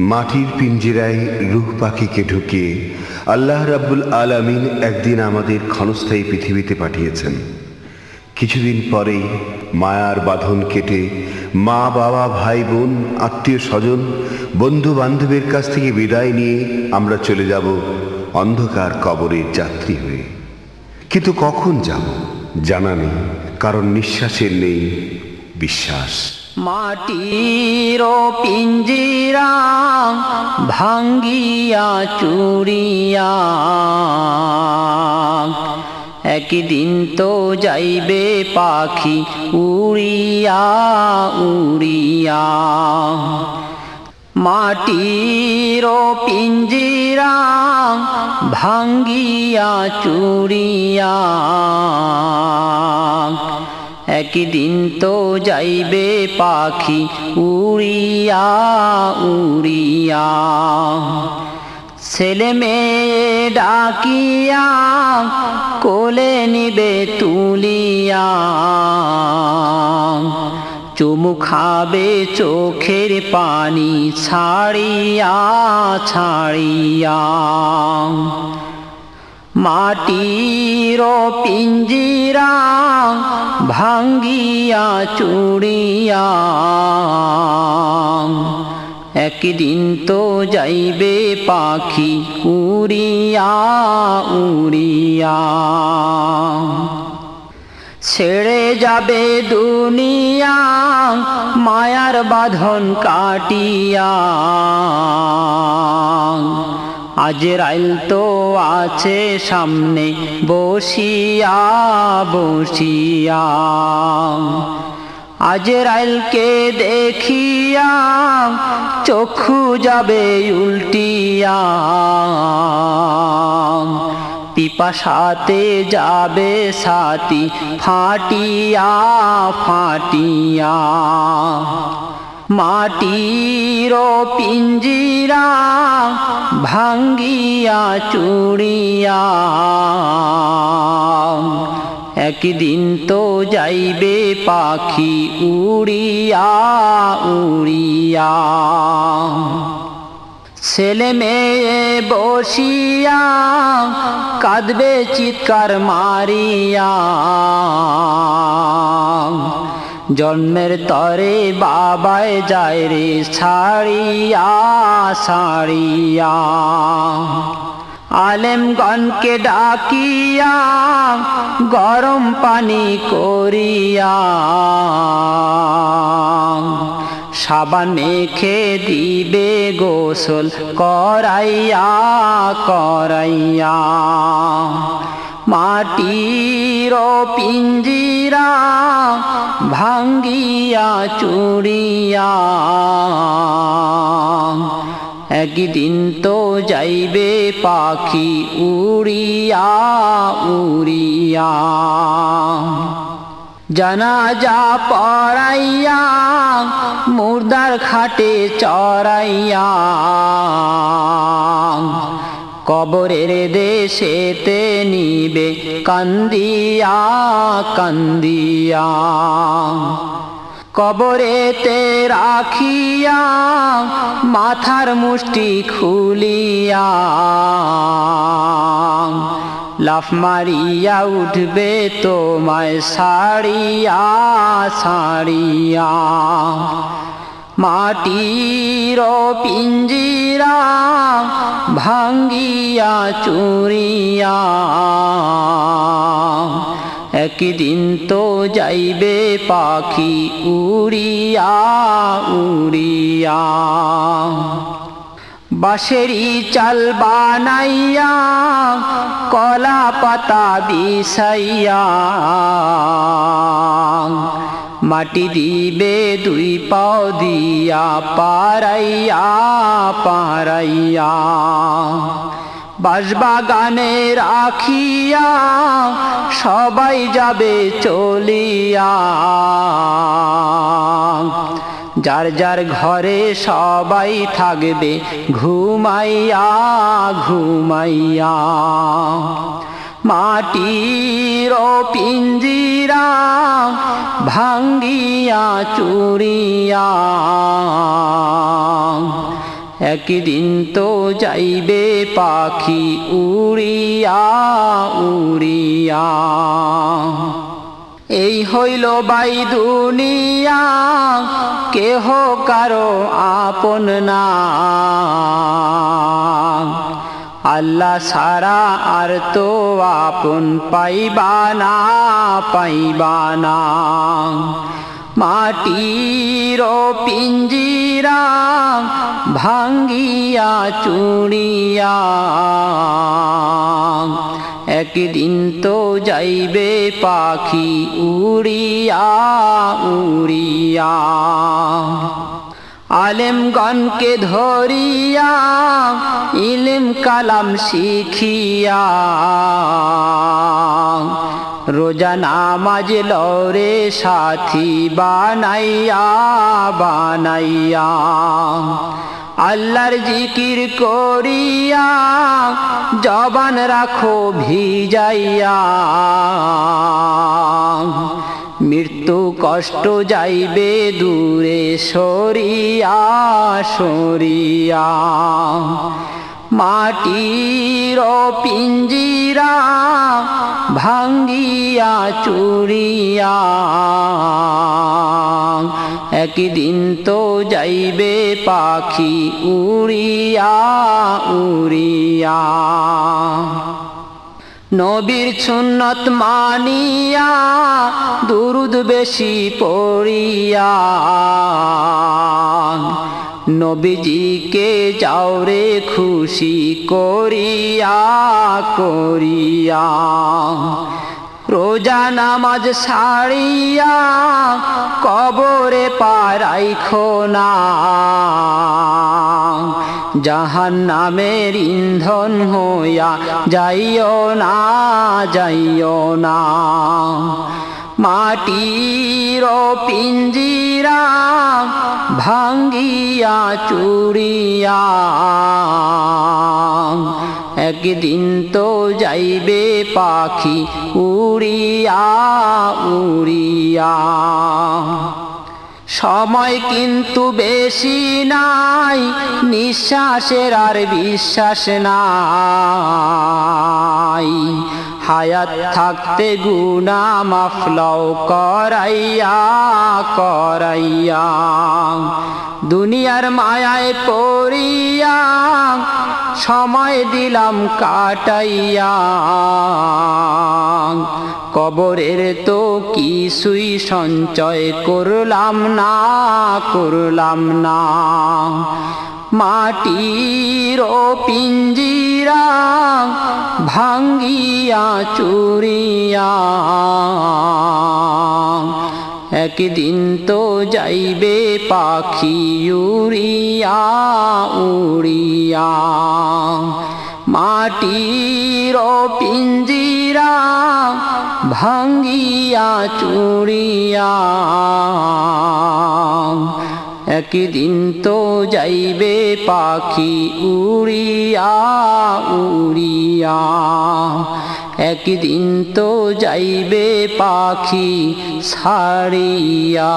মাটির পিঞ্জিরায় রুহ পাখিকে ঢুকিয়ে আল্লাহ রাব্বুল আলামিন একদিন আমাদের ক্ষণস্থায়ী পৃথিবীতে পাঠিয়েছেন। কিছুদিন পরেই মায়ার বাঁধন কেটে মা, বাবা, ভাই, বোন, আত্মীয় স্বজন বন্ধু বান্ধবের কাছ থেকে বিদায় নিয়ে আমরা চলে যাব অন্ধকার কবরের যাত্রী হয়ে। কিন্তু কখন যাব জানা নেই, কারণ নিঃশ্বাসের নেই, বিশ্বাস। মাটির পিঞ্জিরা ভাঙ্গিয়া চুরিয়া একদিন তো যাইবে পাখি উড়িয়া উড়িয়া। মাটির পিঞ্জিরা ভাঙ্গিয়া চুরিয়া একদিন তো যাইবে পাখি উড়িয়া উড়িয়া। ছেলে মেয়ে ডাকিয়া, কোলে নিবে তুলিয়া। চুমু খাবে চোখের পানি ছাড়িয়া ছাড়িয়া। মাটির পিঞ্জিরা ভাঙ্গিয়া চুড়িয়া। একদিন তো যাইবে পাখি উড়িয়া উড়িয়া। ছেড়ে যাবে দুনিয়া, মায়ার বাঁধন কাটিয়া। আজরাইল তো আছে সামনে, বসিয়া বসিয়া। আজরাইলকে দেখিয়া চক্ষু যাবে উল্টিয়া। পিপাসাতে যাবে সাথী, ফাটিয়া ফাটিয়া। মাটির পিঞ্জিরা ভাঙ্গিয়া চুড়িয়া। একদিন তো যাইবে পাখি উড়িয়া উড়িয়া। ছেলে মেয়ে বসিয়া কাঁদবে, চিৎকার মারিয়া। জন্মের তরে বাবায় যায় রে ছাড়িয়া ছাড়িয়া। আলেমগণকে ডাকিয়া, গরম পানি করিয়া। সাবান মেখে দিবে গোসল করাইয়া করাইয়া। মাটির পিঞ্জিরা ভাঙ্গিয়া চুড়িয়া। একদিন তো যাইবে পাখি উড়িয়া উড়িয়া। জানাজা পড়াইয়া, মুর্দার খাটে চড়াইয়া। কবরের দেশেতে নিবে কান্দিয়া কান্দিয়া। কবরেতে রাখিয়া, মাথার মুষ্টি খুলিয়া। লাফ মারিয়া উঠবে তোমায় সারিয়া সারিয়া মাটির পিঞ্জিরা ভাঙ্গিয়া চুরিয়া। একদিন তো যাইবে পাখি উড়িয়া উড়িয়া। বাঁশেরি চাল বানাইয়া কলা পাতা বিষাইয়া মাটি দিবে দুই পাও দিয়া পারাইয়া পারাইয়া বাসবাগানে রাখিয়া, সবাই যাবে চলিয়া। যার যার ঘরে সবাই থাকবে, ঘুমাইয়া ঘুমাইয়া। মাটির পিঞ্জিরা ভাঙ্গিয়া চুরিয়া, একদিন তো যাইবে পাখি উড়িয়া উড়িয়া। এই হইল বাই দুনিয়া, কেহ কারও আপন না। আল্লাহ সারা আর তো আপন পাইবা না পাইবা না। মাটির পিঞ্জিরা ভাঙ্গিয়া চুড়িয়া, একদিন তো যাইবে পাখি উড়িয়া উড়িয়া। আলেমগণকে ধরিয়া ইলিম কালাম শিখিয়া রোজা নামাজ লরে সাথী বানাইয়া বানাইয়া আল্লাহর জিকির করিয়া জবান রাখো ভিজাইয়া। মৃত্যু কষ্ট যাইবে দূরে সরিয়া সরিয়া। মাটির পিঞ্জিরা ভাঙ্গিয়া চুরিয়া। একদিন তো যাইবে পাখি উড়িয়া উড়িয়া। নবীর সুন্নত মানিয়া, দুরুদ বেশি পড়িয়া। নবীজিকে যাও রে খুশি করিয়া করিয়া। রোজা নামাজ সারিয়া, কবরে পারাইখো না। জাহান নামের ইন্ধন হইয়া যাইও না যাইও না। মাটির পিঞ্জিরা ভাঙ্গিয়া চুরিয়া একদিন তো যাইবে পাখি উড়িয়া উড়িয়া। সময় কিন্তু বেশি নাই, নিঃশ্বাসের আর বিশ্বাস নাই। হায়াত থাকতে গুনা মাফলাও করাইয়া করাইয়া। দুনিয়ার মায়ায় পড়িয়া, সময় দিলাম কাটাইয়া। কবরের তো কিছুই সঞ্চয় করলাম না করলাম না। মাটির পিঞ্জিরা ভাঙ্গিয়া, চুরিয়া। একদিন তো যাইবে পাখি উড়িয়া উড়িয়া। মাটির পিঞ্জিরা ভাঙ্গিয়া চুরিয়া একদিন তো যাইবে পাখি উড়িয়া উড়িয়া। একদিন তো যাইবে পাখি সারিয়া